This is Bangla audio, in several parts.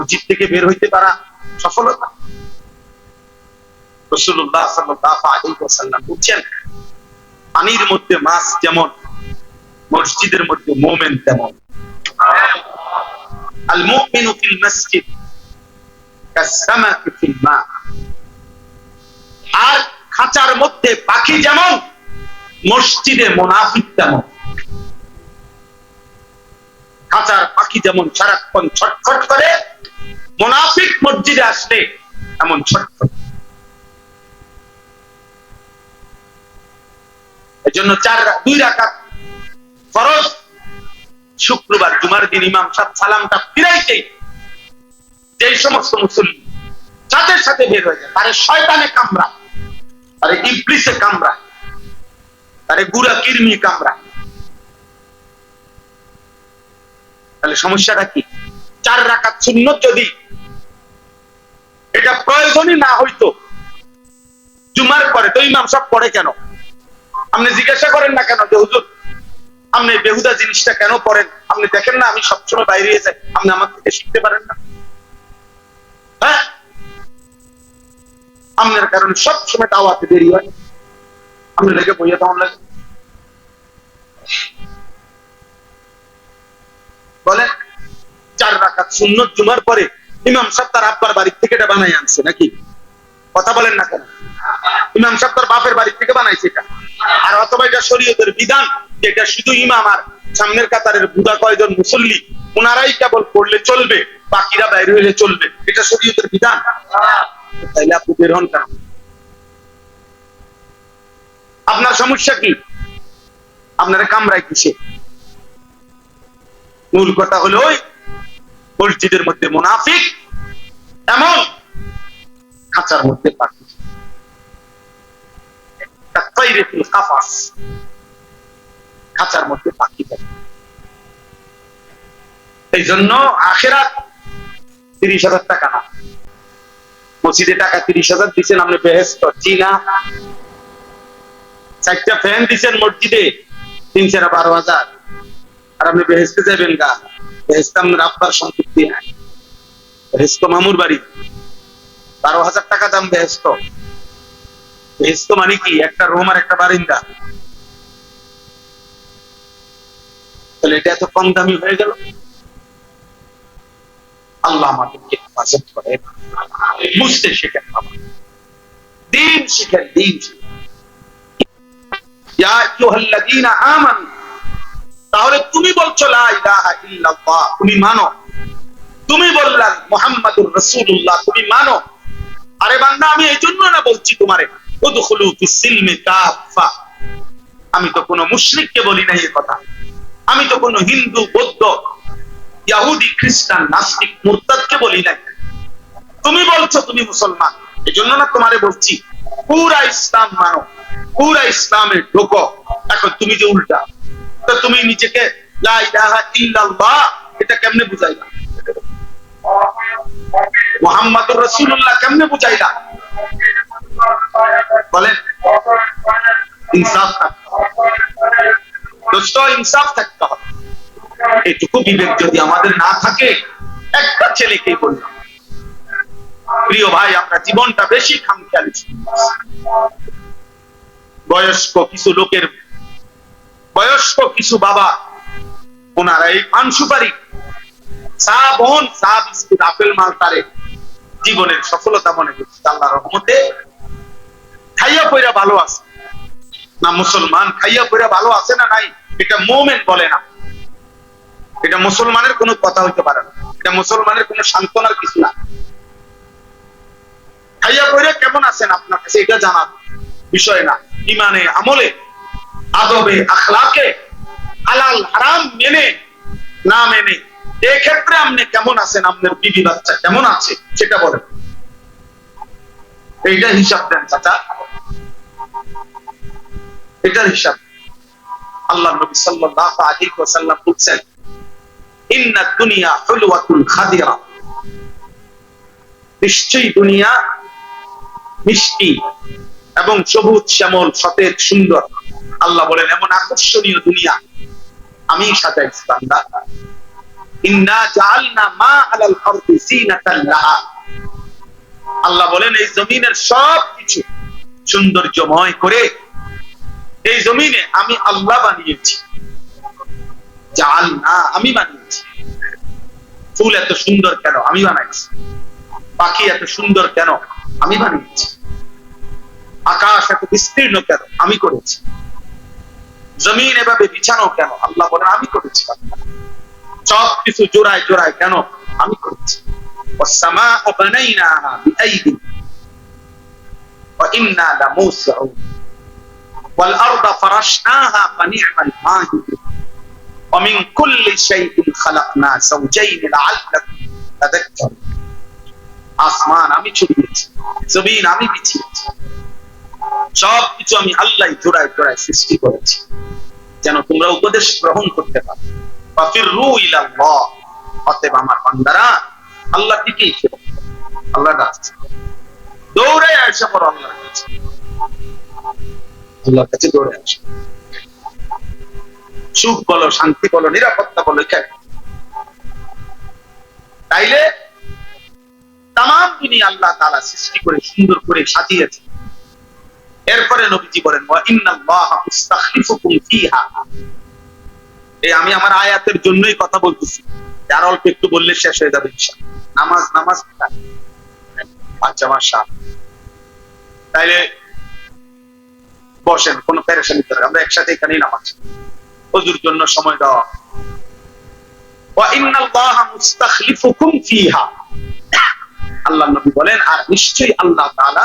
মসজিদ থেকে বের হইতে পারা সফলতা? রসুল্লাহ পানির মধ্যে মাছ যেমন, মসজিদের মধ্যে মোমেন তেমন। আল মুমিনু ফিল মসজিদ আর খাঁচার মধ্যে পাখি যেমন, মসজিদে মোনাফিক তেমন। খাঁচার পাখি যেমন সারাক্ষণ ছটফট করে, মোনাফিক মসজিদে আসলে এমন ছটফট। এই জন্য চার দুই রাকাত ফরজ, শুক্রবার, জুমার দিন ইমাম সাহেব সালামটা ফিরাইতে যে সমস্ত মুসলিম সাথে সাথে বের হয়ে যায়, তারে শয়তানে কামড়া তারে ইবলিসে কামড়া তারে গুড়া কিরমি কামড়া তাহলে সমস্যাটা কি? চার রাকাত সুন্নত যদি এটা প্রয়োজনই না হইতো, জুমার পরে, তো ইমাম সব পড়ে কেন? আপনি জিজ্ঞাসা করেন না কেন যে, হুজুর, আপনি বেহুদা জিনিসটা কেন পড়েন? আপনি দেখেন না, আমি সবসময় বাইরে যাই, আপনি আমার থেকে শিখতে পারেন না? হ্যাঁ? আপনার কারণে সবসময় দাওয়াতে দেরি হয়। আপনি লেগে বইয়া কেমন লাগে। বলে, চার জুমার পরে ইমাম সাহেব তার আব্বার বাড়ি থেকে এটা বানাই আনছে নাকি? কথা বলেন না কেন? ইমাম সাহেব তার বাপের বাড়ি থেকে বানাইছে এটা। আর অথবা এটা শরীয়তের বিধান শুধু ইমাম আর সামনের কাতারের বুধা কয়জন মুসল্লি ওনারাই কেবল পড়লে চলবে, বাকিরা বাইরে হইলে চলবে। এটা শরীয়তের বিধান। তাইলে আপনি বের হন কেন? আপনার সমস্যা কি? আপনারা কামরায় কিসে? মূল কথা হলো ওই মসজিদের মধ্যে মুনাফিক এমন খাঁচার মধ্যে পাখি। খাঁচার মধ্যে পাখি থাকে। এই জন্য আখেরাত তিরিশ হাজার টাকা না। মসজিদে টাকা তিরিশ হাজার দিচ্ছেন আপনি বেহেস্ত চীনা। চারটা ফ্যান দিচ্ছেন মসজিদে, তিন চার বারো হাজার। আর আপনি বেহেস্তে যাবেন গা। বেহেস্তে আপনার সম্পত্তি নাই। বেহেস্ত মামুর বাড়ি। বারো হাজার টাকা দাম বেহেস্ত বেহেস্ত মানে কি? একটা রুম আর একটা বারিন্দা। তাহলে এটা এত কম দামি হয়ে গেল? আল্লাহ আমাদেরকে হেফাজত করে। বুঝতে শেখেন বাবা। দিন শিখেন দিন শিখেন। ইয়া আইয়ুহাল্লাযীনা আমানু তাহলে তুমি বলছো তুমি মানো। তুমি বললাম মুহাম্মাদুর রাসূলুল্লাহ তুমি মানো। আরে বান্দা, আমি এই জন্য না বলছি তোমারে আমি তো কোনো মুশরিককে বলি না এই কথা। আমি তো কোনো হিন্দু, বৌদ্ধ ইহুদি খ্রিস্টান, নাস্তিক, মুরতাদকে বলি নাই। তুমি বলছো তুমি মুসলমান এই জন্য না তোমারে বলছি, পুরা ইসলাম মানো, পুরা ইসলামের ঢোকো এখন তুমি যে উল্টা তো তুমি নিজেকে এটা কেমনে বুঝাইলা? মোহাম্মদুর কেমনে বুঝাইলা? বলেন, ইনসাফ দোস্ত, ইনসাফ থাকতে হবে। এটুকু বিবেক যদি আমাদের না থাকে, একটা ছেলেকেই বললাম, প্রিয় ভাই, আমরা জীবনটা বেশি খামখেয়ালি। বয়স্ক কিছু লোকের বয়স্ক কিছু বাবা ওনারা এই পান সুপারি। চা বহন চা বিস্কুট, আপেল, মাল তারে জীবনের সফলতা মনে করছে আল্লাহ রহমতে। খাইয়া পয়রা ভালো আছে। না মুসলমান খাইয়া পয়রা ভালো আছে না নাই, এটা মোমেন্ট বলে না। এটা মুসলমানের কোনো কথা হইতে পারে না। এটা মুসলমানের কোনো সান্ত্বনার কিছু না। খাইয়া পয়রা কেমন আছেন আপনার কাছে, এটা জানার বিষয় না। ইমানে আমলে আদবে আখলাকে হালাল হারাম মেনে না মেনে। এক্ষেত্রে আপনি কেমন আছেন? আপনার বিবি বাচ্চা কেমন আছে? সেটা বলেন। এইটা হিসাব দেন চাচা। এটার হিসাব। আল্লাহ নবী সাল্লাল্লাহু আলাইহি ওয়াসাল্লাম বলছেন, ইন্না দুনিয়া হুলওয়াতুন খাদিরা। নিশ্চয়ই দুনিয়া মিষ্টি। এবং সবুজ, শ্যামল, সতেজ, সুন্দর। আল্লাহ বলেন, এমন আকর্ষণীয় দুনিয়া আমি সাজাইছি বান্দা। ইন্না মা আলাল আল্লাহ বলেন, এই জমিনের সব কিছু সৌন্দর্যময় করে এই জমিনে আমি আল্লাহ বানিয়েছি। জাল না আমি বানিয়েছি। ফুল এত সুন্দর কেন আমি বানাইছি? পাখি এত সুন্দর কেন আমি বানিয়েছি? আকাশ এত বিস্তীর্ণ কেন আমি করেছি জমিন এভাবে বিছানো কেন আল্লাহ বলেন আমি করেছি সব কিছু জোড়ায় জোড়ায় কেন আমি করেছি والسماء بنيناها بأيد وإنا لموسعون والأرض فرشناها فنعم الماهدون ومن كل شيء خلقنا زوجين لعلكم تذكرون আসমান আমি ছড়িয়েছি জমিন আমি বিছিয়েছি সব কিছু আমি আল্লাহ জোড়ায় জোড়ায় সৃষ্টি করেছি। যেন তোমরা উপদেশ গ্রহণ করতে পারো। অতএব আমার বান্দারা, আল্লাহ ফিরো আল্লাহ দৌড়ে আসা আল্লাহর কাছে। আল্লাহর কাছে দৌড়ে সুখ বলো, শান্তি বলো, নিরাপত্তা বলো তাইলে তাম দুনিয়া আল্লাহ তাআলা সৃষ্টি করে, সুন্দর করে সাজিয়েছে এরপরে নবীজি বলেন এই আমি আমার আয়াতের জন্যই কথা বলতেছি। আর অল্প একটু বললে শেষ হয়ে যাবে। নামাজ নামাজ আচ্ছা মাশা তাইলে বসেন, কোনো প্যারেশানি করে আমরা একসাথে এখানেই নামাজ ওজুর জন্য সময় দেওয়া। আল্লাহ নবী বলেন, আর নিশ্চয়ই আল্লাহ তাআলা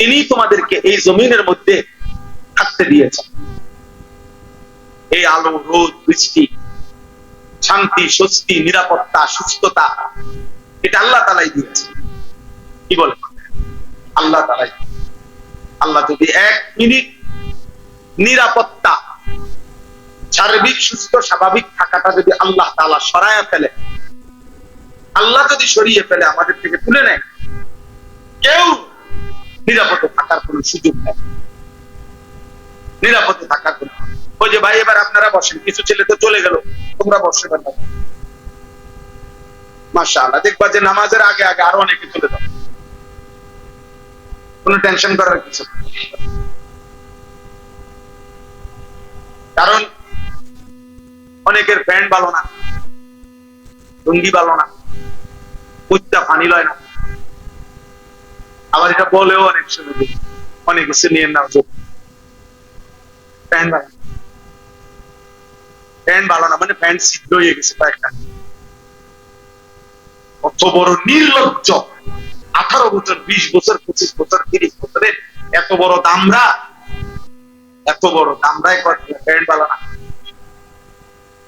তিনি তোমাদেরকে এই জমিনের মধ্যে থাকতে দিয়েছেন। এই আলো, রোদ, বৃষ্টি, শান্তি, স্বস্তি, নিরাপত্তা, সুস্থতা, এটা আল্লাহ তালাই দিয়েছে কি বলে? আল্লাহ তালাই। আল্লাহ যদি এক মিনিট নিরাপত্তা সার্বিক সুস্থ, স্বাভাবিক থাকাটা যদি আল্লাহ তালা সরাইয়া ফেলে, আল্লাহ যদি সরিয়ে ফেলে আমাদের থেকে তুলে নেয়, কেউ নিরাপদে থাকার কোন সুযোগ নেই। নিরাপদে থাকার কোন ওই যে ভাই, এবার আপনারা বসেন। কিছু ছেলে তো চলে গেল। তোমরা বসে না। মাসা আল্লাহ দেখবা যে নামাজের আগে আগে আরও অনেকে চলে যাবে। কোনো টেনশন করার কিছু কারণ অনেকের প্যান্ট ভালো না। লুঙ্গি ভালো না। কুত্তা পানি লয় না। আবার এটা বলেও অনেক সময় অনেক নিয়ে নাও যোগ প্যান্ট ভালো না। মানে প্যান্ট ছিদ্র হয়ে গেছে কয়েকটা। অত বড় নির্লজ্জ। আঠারো বছর বিশ বছর পঁচিশ বছর তিরিশ বছরে এত বড় দামরা এত বড় দামরাই প্যান্ট ভালো না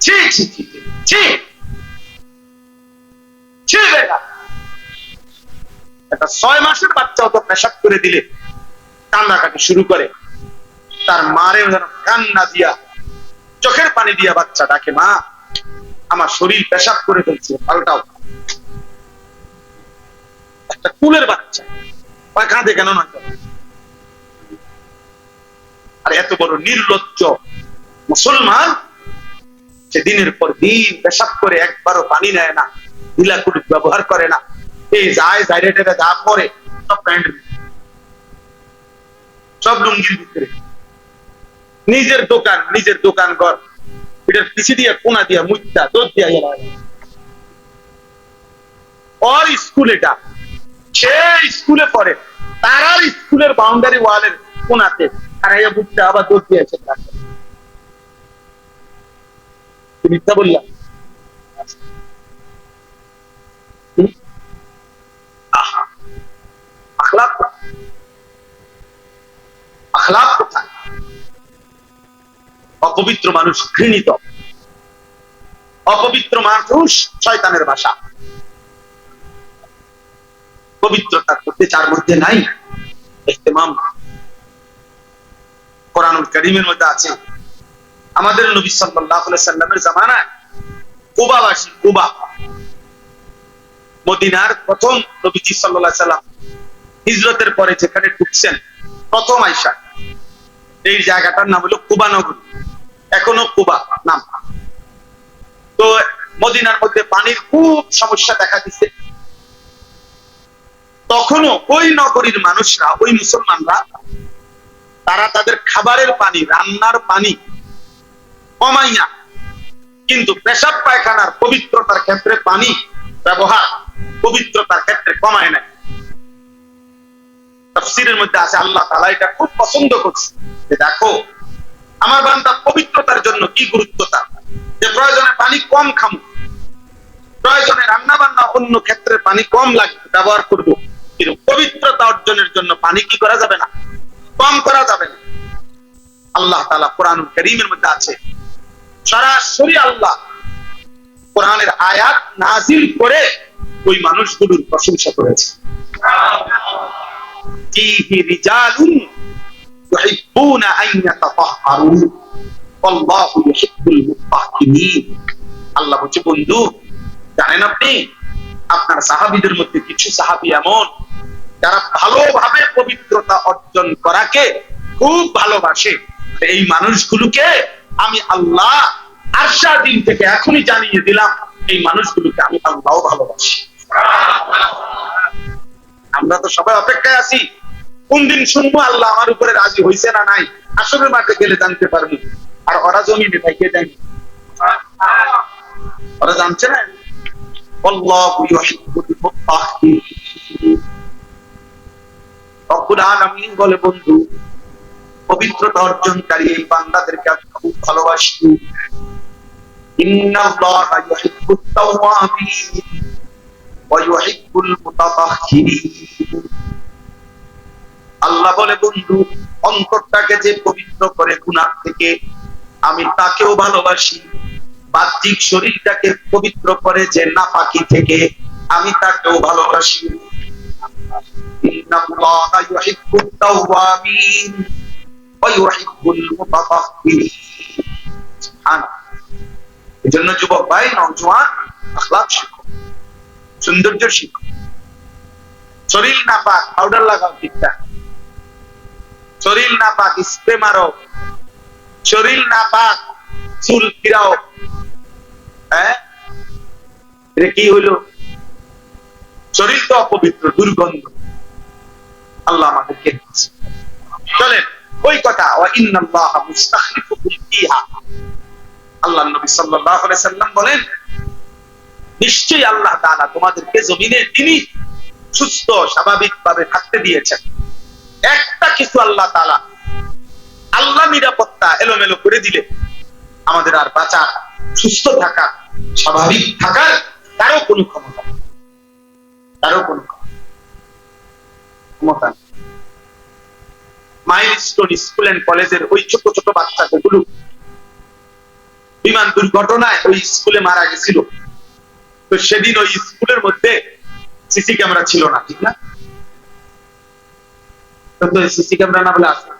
ছি ছি, ছি। ছি বেটা। একটা ছয় মাসের বাচ্চাও তো পেশাব করে দিলে, কান্নাকাটি শুরু করে। তার মারে যেন কান্না দিয়া, চোখের পানি দিয়া বাচ্চা ডাকে, মা, আমার শরীর পেশাব করে ফেলছে, পাল্টাও। একটা কুলের বাচ্চা কাঁদে কেন না আর এত বড় নির্লজ্জ মুসলমান, সে দিনের পর দিন পেশাব করে একবারও পানি নেয় না ঢিলা কুলুক ব্যবহার করে না। এই যায় পরে, সব নিজের দোকান নিজের দোকান ঘর। পিছিয়ে কোনা দিয়া দোধ দিয়া গেল ওর স্কুল এটা। সে স্কুলে পড়ে। তারার স্কুলের বাউন্ডারি ওয়ালের কোনাতে। হারাইয়া বুঝতে আবার দোধ দিয়েছে মিথ্যা বললাম হুম? আহা আখলাক কোথায়? আখলাক কোথায় অপবিত্র মানুষ ঘৃণিত। অপবিত্র মানুষ শয়তানের ভাষা। পবিত্রতার মধ্যে যার মধ্যে নাই কোরআনুল করিমের মধ্যে আছে। আমাদের নবী সাল্লামের জামানায় মদিনার প্রথম নবীজি সাল্লাম হিজরতের পরে যেখানে ঢুকছেন, প্রথম আইসা এই জায়গাটার নাম হলো কুবা নগরী। এখনও কুবা, নাম। তো মদিনার মধ্যে পানির খুব সমস্যা দেখা দিচ্ছে তখনও ওই নগরীর মানুষরা, ওই মুসলমানরা, তারা তাদের খাবারের পানি, রান্নার পানি কমাইয়া, কিন্তু পেশাব পায়খানার পবিত্রতার ক্ষেত্রে পানি ব্যবহার পবিত্রতার ক্ষেত্রে কমায় নাই। তাফসীরের মধ্যে আছে, আল্লাহ তাআলা এটা খুব পছন্দ করছে। যে দেখো আমার বান্দা পবিত্রতার জন্য কি গুরুত্ব তার? যে প্রয়োজনে পানি কম খামু। প্রয়োজনে রান্না বান্না অন্য ক্ষেত্রে পানি কম লাগবে ব্যবহার করব। কিন্তু পবিত্রতা অর্জনের জন্য পানি কি করা যাবে না? কম করা যাবে না। আল্লাহ তাআলা কোরআনুল কারীমের মধ্যে আছে, সরাসরি আল্লাহ কোরআনের আয়াত নাজিল করে ওই মানুষগুলোর প্রশংসা করেছে। ইউহিব্বুনা আন ইয়াতাতাহহারু ওয়াল্লাহু ইউহিব্বুল মুতাহহিরিন আল্লাহ বলছে, বন্ধু, জানেন আপনি, আপনার সাহাবীদের মধ্যে কিছু সাহাবী এমন, যারা ভালোভাবে পবিত্রতা অর্জন করাকে খুব ভালোবাসে। এই মানুষগুলোকে আমি আল্লাহ আরশা দিন থেকে এখনই জানিয়ে দিলাম, এই মানুষগুলোকে আমি আল্লাহ ভালোবাসি। আমরা তো সবাই অপেক্ষায় আছি। কোন দিন শুনব আল্লাহ আমার উপরে রাজি হয়েছে না নাই? আসলে মাঠে গেলে জানতে পারব। আর ওরা জমিনে থাইকে দেন ওরা জানছে না? বন্ধু পবিত্রতা অর্জনকারী এই আমি খুব ভালোবাসি। আল্লাহ বলে, বন্ধু, অন্তরটাকে যে পবিত্র করে গুনাহ থেকে আমি তাকেও ভালোবাসি, বাহ্যিক শরীরটাকে পবিত্র করে যে নাপাকি থেকে আমি তাকেও ভালোবাসি। এজন্য যুবক ভাই, নওজোয়ান আখলাক শিখো, সৌন্দর্য শিখো। শরীর না পাক পাউডার লাগাও ঠিকঠাক। শরীর না পাক স্প্রে মারো। শরীর না পাক চুল ফিরাও। হ্যাঁ? কি হইল? শরীর তো অপবিত্র, দুর্গন্ধ। আল্লাহ আমাদেরকে চলেন, ওই কথা আল্লাহ নবী সাল্লাল্লাহু আলাইহি সাল্লাম বলেন, নিশ্চয়ই আল্লাহ তাআলা তোমাদেরকে জমিনে তিনি সুস্থ, স্বাভাবিকভাবে থাকতে দিয়েছেন। একটা কিছু আল্লাহ তালা আল্লাহ নিরাপত্তা এলোমেলো করে দিলে আমাদের আর বাঁচা সুস্থ থাকা স্বাভাবিক থাকার কারও কোনো ক্ষমতা। কারও কোনো ক্ষমতা। মাইলস্টোন স্কুল এন্ড কলেজের ওই ছোট ছোট বাচ্চাগুলো বিমান দুর্ঘটনায় ওই স্কুলে মারা গেছিল তো সেদিন ওই স্কুলের মধ্যে সিসি ক্যামেরা ছিল না, ঠিক না তো সিসি ক্যামেরা না বলে আসে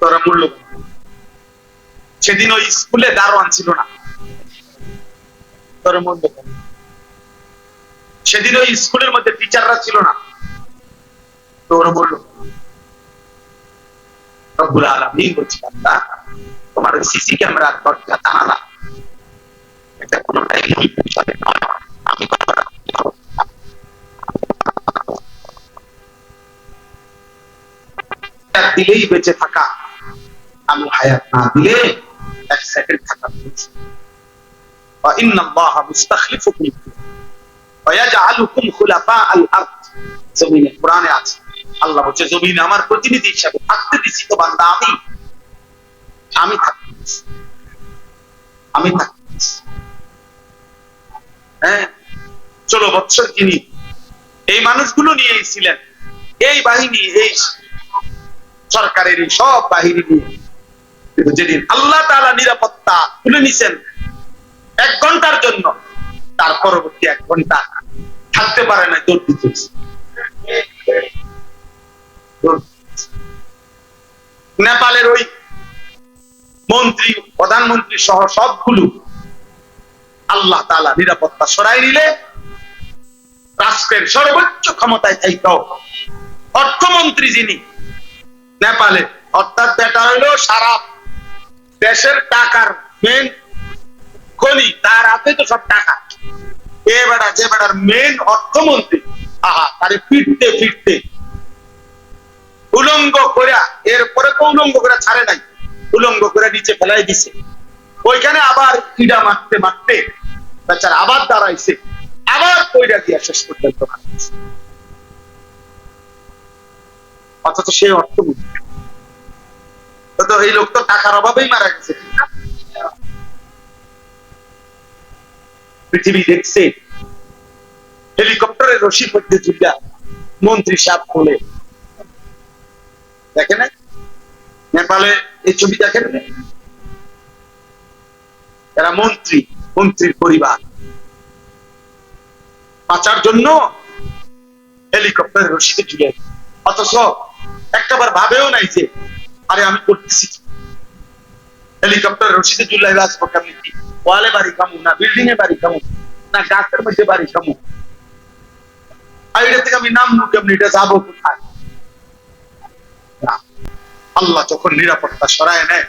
তোরা মূল্য সেদিন ওই স্কুলে দারোয়ান ছিল না। তোর মূল্য সেদিন ওই স্কুলের মধ্যে টিচাররা ছিল না। তোর বলল রব্বুল আলামিন বলছি বান্দা তোমার সিসি ক্যামেরার দরজা জানালা। এটা কোনোটাই বিষয় নয় আমি দিলেই বেঁচে থাকা আমি হায়াত না দিলে এক সেকেন্ড থাকা وإن الله مستخلفكم ويجعلكم خلفاء الأرض জমিনে কোরআনে আছে আল্লাহ বলছে জমিনে আমার প্রতিনিধি হিসাবে থাকতে দিছি তো বান্দা আমি আমি থাকতে দিছি আমি থাকতে দিছি হ্যাঁ ষোলো বৎসর তিনি এই মানুষগুলো নিয়েই ছিলেন এই বাহিনী এই সরকারের সব বাহিনী যেদিন আল্লাহ তাআলা নিরাপত্তা তুলে নিছেন এক ঘণ্টার জন্য, তার পরবর্তী এক ঘণ্টা থাকতে পারে না দৌড় দিতে। নেপালের ওই মন্ত্রী, প্রধানমন্ত্রী সহ সবগুলো আল্লাহ তালা নিরাপত্তা সরাই নিলে রাষ্ট্রের সর্বোচ্চ ক্ষমতায় থাইত অর্থমন্ত্রী যিনি নেপালে। অর্থাৎ যেটা হইল সারা দেশের টাকার মেন খনি তার হাতে তো সব টাকা। এ বেড়া যে বেড়ার মেন অর্থমন্ত্রী। আহা, তারে ফিরতে ফিরতে। উলঙ্গ করে এরপরে তো উলঙ্গ করে ছাড়ে নাই। উলঙ্গ করে নিচে ফেলাই দিছে। ওইখানে আবার ইডা মারতে মারতে, বেচার আবার দাঁড়াইছে। আবার কইরা দিয়া শেষ পর্যন্ত মারতেছে। অথচ সে অর্থমন্ত্রী তো তো এই লোক তো টাকার অভাবেই মারা গেছে। ঠিক না? পৃথিবী দেখছে। হেলিকপ্টারের রশির মধ্যে ঝুলিয়া মন্ত্রী সাহেব বলে, দেখে না নেপালে এই ছবি দেখেন না? এরা মন্ত্রী, মন্ত্রীর পরিবার। বাঁচার জন্য হেলিকপ্টারের রশিতে ঝুলে অথচ একটাবার ভাবেও নাই যে, আরে আমি করতেছি কি? হেলিকপ্টারের রশিতে ঝুলাই রাখব কেমনি কি? ওয়ালে বাড়ি কামু, না বিল্ডিং এ বাড়ি কামু, না গাছের মধ্যে বাড়ি কামু? থেকে আমি নামবো কেমনি? এটা যাব কোথায়? আল্লাহ যখন নিরাপত্তা সরায় নেয়,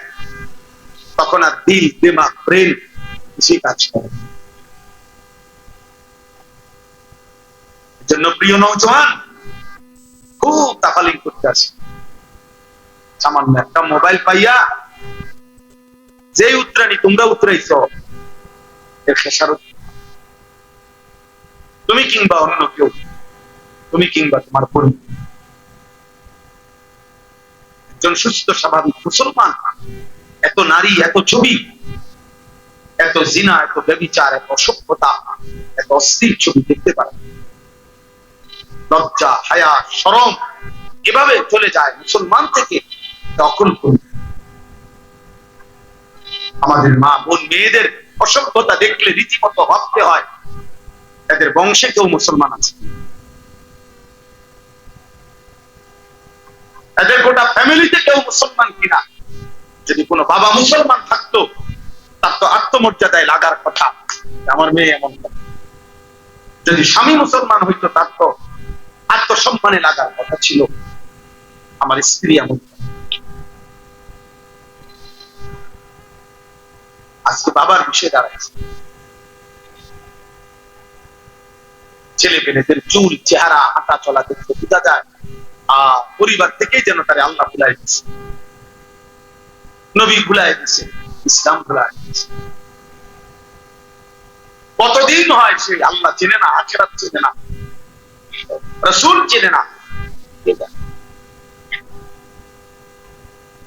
তখন আর দিল, দিমাগ ব্রেন কিছুই কাজ করে না। এজন্য প্রিয় নৌজওয়ান খুব তাফালিং করতে আছে সামান্য একটা মোবাইল পাইয়া যে তোমরা উত্তরাইছ, এর খেসারত তুমি কিংবা অন্য কেউ, তুমি কিংবা তোমার একজন সুস্থ, স্বাভাবিক মুসলমান, এত নারী, এত ছবি, এত জিনা, এত ব্যবিচার, এত অসভ্যতা, এত অস্থির ছবি দেখতে পারে। লজ্জা হায়া সরম এভাবে চলে যায় মুসলমান থেকে করি আমাদের মা, বোন, মেয়েদের অসভ্যতা দেখলে রীতিমতো ভাবতে হয়, এদের বংশে কেউ মুসলমান আছে। এদের গোটা ফ্যামিলিতে কেউ মুসলমান কিনা? যদি কোনো বাবা মুসলমান থাকতো, তার তো আত্মমর্যাদায় লাগার কথা। আমার মেয়ে এমন যদি স্বামী মুসলমান হইতো, তার তো আত্মসম্মানে লাগার কথা ছিল আমার স্ত্রী এমন। আজকে বাবার বিষয়ে দাঁড়াইছে। ছেলে পেলেদের চুল, চেহারা, হাঁটা চলা দেখতে বোঝা যায়। আহ পরিবার থেকেই যেন তারে আল্লাহ ভুলাই দিচ্ছে নবী ভুলাই দিচ্ছে ইসলাম ভুলাই দিচ্ছে কতদিন হয় সে আল্লাহ চেনে না, আখেরাত চেনে না। রসুল চেনে না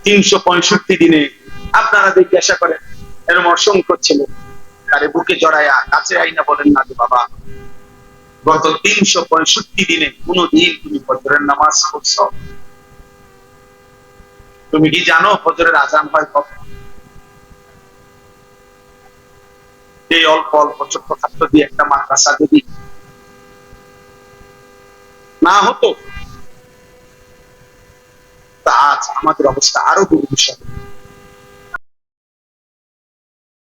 তিনশো পঁয়ষট্টি দিনে আপনারা জিজ্ঞাসা করেন এরকম অসংখ্য ছিল তারে বুকে জড়াইয়া কাছে আইনা বলেন না যে বাবা, গত তিনশো পঁয়ষট্টি দিনে কোন দিন তুমি ফজরের নামাজ পড়ছ? তুমি কি জানো ফজরের আজান হয় কখন? এই অল্প অল্প ছোট্ট খাদ্য দিয়ে একটা মাদ্রাসা যদি না হতো? তা আজ আমাদের অবস্থা আরও দুর্বিষহ।